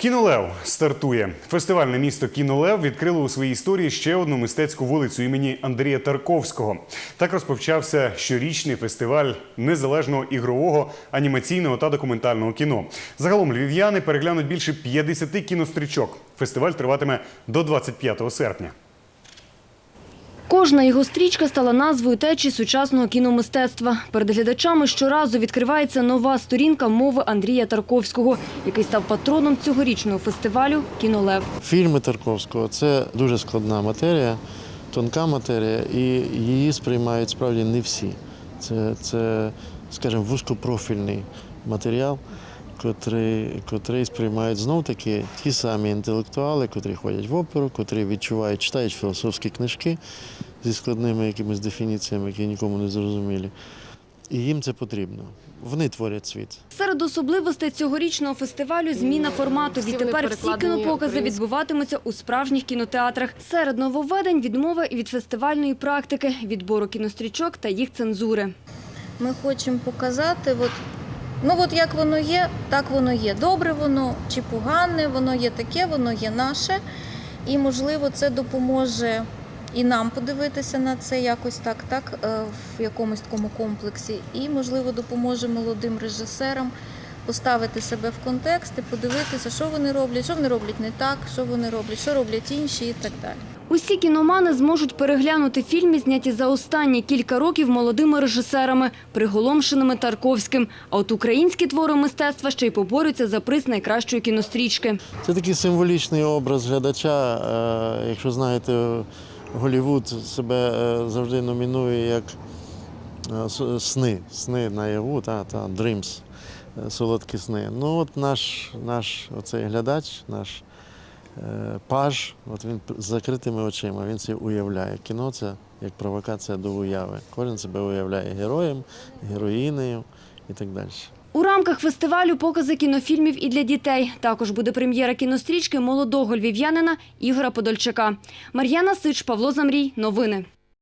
Кінолев стартує. Фестивальне місто Кінолев відкрило у своїй історії ще одну мистецьку вулицю імені Андрія Тарковського. Так розпочався щорічний фестиваль незалежного ігрового, анімаційного та документального кіно. Загалом львів'яни переглянуть більше 50 кінострічок. Фестиваль триватиме до 25 серпня. Кожна його стрічка стала назвою течі сучасного кіномистецтва. Перед глядачами щоразу відкривається нова сторінка мови Андрія Тарковського, який став патроном цьогорічного фестивалю «Кінолев». Фільми Тарковського це дуже складна матерія, тонка матерія, і її сприймають справді не всі. Це, це скажімо, вузькопрофільний матеріал, котрий, котрий сприймають знов таки ті самі інтелектуали, котрі ходять в оперу, котрі відчувають, читають філософські книжки зі складними якимись дефініціями, які нікому не зрозумілі. І їм це потрібно. Вони творять світ. Серед особливостей цьогорічного фестивалю зміна формату. Відтепер всі кінопокази відбуватимуться у справжніх кінотеатрах. Серед нововведень відмова і від фестивальної практики, відбору кінострічок та їх цензури. Ми хочемо показати, от, ну от як воно є, так воно є. Добре воно чи погане, воно є таке, воно є наше. І, можливо, це допоможе і нам подивитися на це якось так, так, е, в якомусь такому комплексі. І, можливо, допоможе молодим режисерам поставити себе в контекст і подивитися, що вони роблять, що вони роблять не так, що вони роблять, що роблять інші і так далі. Усі кіномани зможуть переглянути фільми, зняті за останні кілька років молодими режисерами, приголомшеними Тарковським. А от українські твори мистецтва ще й поборються за приз найкращої кінострічки. Це такий символічний образ глядача. Е, Якщо знаєте, Голівуд себе е, завжди номінує як е, сни, сни наяву, та, та, dreams, солодкі сни. Ну от наш, наш оцей глядач, наш паж, от він з закритими очима, він це уявляє. Кіно це як провокація до уяви. Кожен себе уявляє героєм, героїнею і так далі. У рамках фестивалю покази кінофільмів і для дітей. Також буде прем'єра кінострічки молодого львів'янина Ігора Подольчака. Мар'яна Сич, Павло Замрій. Новини.